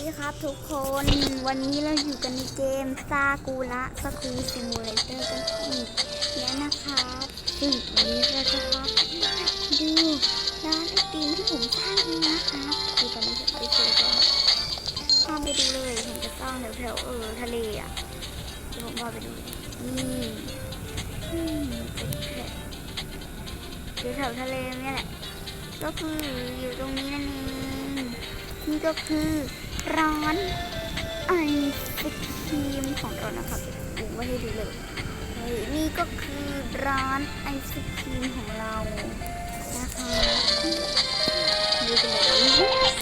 ดีครับทุกคนวันนี้เราอยู่กันในเกมซากูระสกูซิมูเลเตอร์กันอีกแล้วนะครับซึ่งวันนี้เราจะพาดูร้านไอติมที่ผมสร้างเองนะครับคือตอนนี้ผมไปเจอก็ข้ามไปดูเลยผมจะสร้างแถวๆเออทะเลอะเดี๋ยวผมพาไปดูนี่อืมเป็นแถวแถวทะเลเนี่ยแหละก็คืออยู่ตรงนี้นั่นเองนี่ก็คือ ร้านไอศครีมของเรานะครับปูไว้ให้ดูเลยนี่ก็คือร้านไอศครีมของเรานะคะดูกันเลย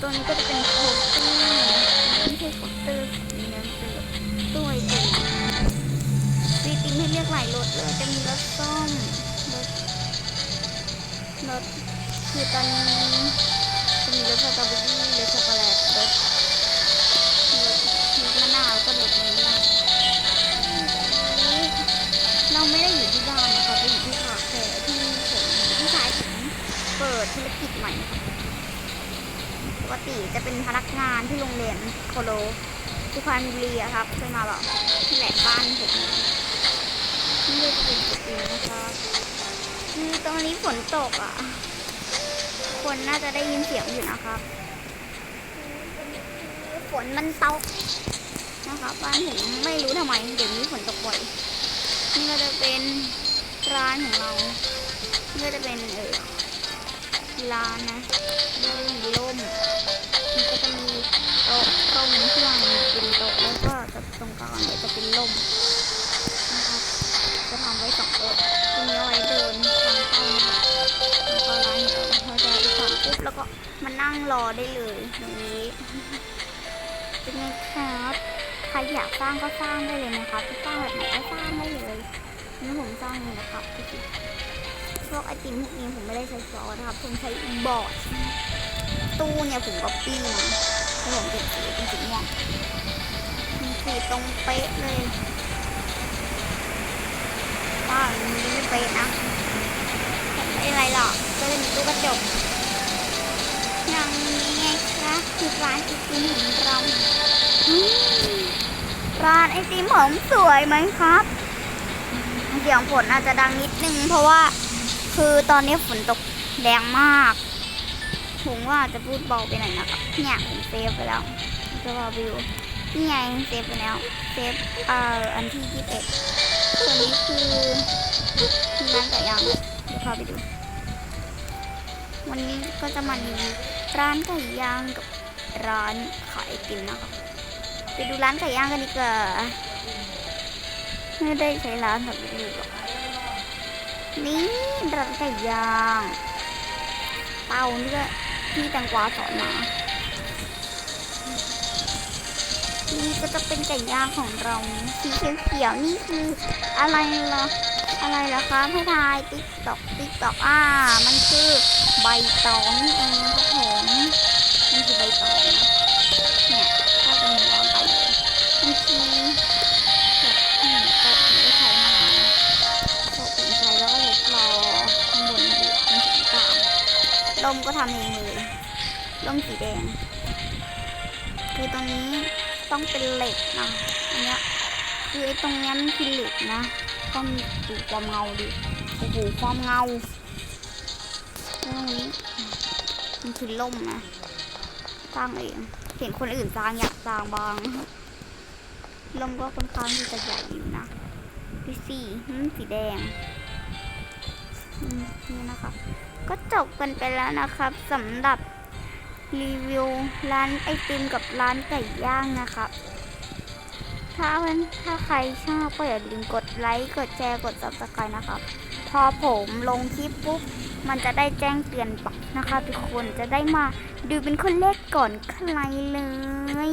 ตัวนี้ก็จะเป็นโคสเตอร์ไม่ใช่โคสเตอร์สีน้ำเป็นแบบตัวไอติมมีติมให้เลือกหลายรสเลยจะมีรสส้มรสรสคือตอนนี้จะมีรสสตรอเบอรี่ ธุรกิจใหม่ปกติจะเป็นพนักงานที่โรงเรียนโคโลสุพรรณบุรีครับเคยมาแบบที่แหลกบ้านผมนี่ก็จะเป็นจุดนี้นะคะคือตรงนี้ฝนตกอะ คนน่าจะได้ยินเสียงอยู่นะครับฝนมันตกนะครับบ้านผมไม่รู้ทำไมเดี๋ยวนี้ฝนตกบ่อยนี่ก็จะเป็นร้านของเรานี่ก็จะเป็นเออ ร้านะเรื่องล่มมันก็จะมีโต๊ะร่มที่วางเป็นโต๊ะแล้วก็จะตรงกลางเนี่ยจะเป็นล่มนะครับจะทำไว้สองโต๊ะตรงนี้เอาไว้เดินทางเข้านะครับแล้วก็ร้านเราพอจะสั่งปุ๊บแล้วก็มานั่งรอได้เลยตรงนี้เป็นไงครับใครอยากสร้างก็สร้างได้เลยนะครับสร้างแบบไหนก็สร้างได้เลยนี่ผมสร้างเลยนะครับ พวกไอติมพวกนี้ผมไม่ได้ใช้ซอสนะครับ ผมใช้บอร์ดตู้เนี่ยผมก็ปี้มาแล้วผมเปลี่ยนสีเป็นสีม่วงสีตรงเป๊ะเลยว่ามันไม่เป๊ะนะไม่เป็นไรหรอกก็จะมีตู้กระจกอย่างนี้ไงครับคือร้านไอติมของเราอืมร้านไอติมผมสวยไหมครับเสียงฝนอาจจะดังนิดนึงเพราะว่า คือตอนนี้ฝนตกแรงมาก ผมว่าจะพูดเบาไปหน่อยนะครับ เนี่ยผมเซฟไปแล้วจะว่าวิวนี่ไงเซฟไปแล้ว เซฟเอ่ออันที่ยี่สิบเอ็ดตัวนี้คือร้านไก่ย่างเดี๋ยวพาไปดู วันนี้ก็จะมาดูร้านไก่ย่างกับร้านขายไอติมนะครับไปดูร้านไก่ย่างกันดีกว่าไม่ได้ใช้ร้านสำเร็จรูปหรอก นี่ร้านไก่ย่างเต้านี่ก็ที่แตงกวาสอนมานี่ก็จะเป็นไก่ย่างของเราสีเขียวๆนี่คืออะไรเหรออะไรเหรอคะให้ทายติ๊กตอกติ๊กตอกอ่า มันคือใบตองนี่เองครับผมมันคือใบตอง มก็ทำเองเลยลมสีแดง คือตรงนี้ต้องเป็นเหล็กนะอันเนี้ยคือไอ้ตรงนี้มันคือเหล็กนะต้องดูความเงาดิโอ้โหความเงาตรงนี้มันคือล่มนะสร้างเองเห็นคนอื่นสร้างอยากสร้างบางลมก็ค่อนข้างที่จะใหญ่อยู่นะดูสีอืมสีแดง นี่นะคะ ก็จบกันไปแล้วนะครับสำหรับรีวิวร้านไอติมกับร้านไก่ย่างนะครับ ถ้าเพื่อนถ้าใครชอบก็อย่าลืมกดไลค์กดแชร์กด subscribe นะครับ พอผมลงคลิปปุ๊บ มันจะได้แจ้งเตือนปักนะคะ ทุกคนจะได้มาดูเป็นคนแรกก่อนใครเลย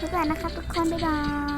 บ๊ายบายนะครับทุกคนบ๊ายบาย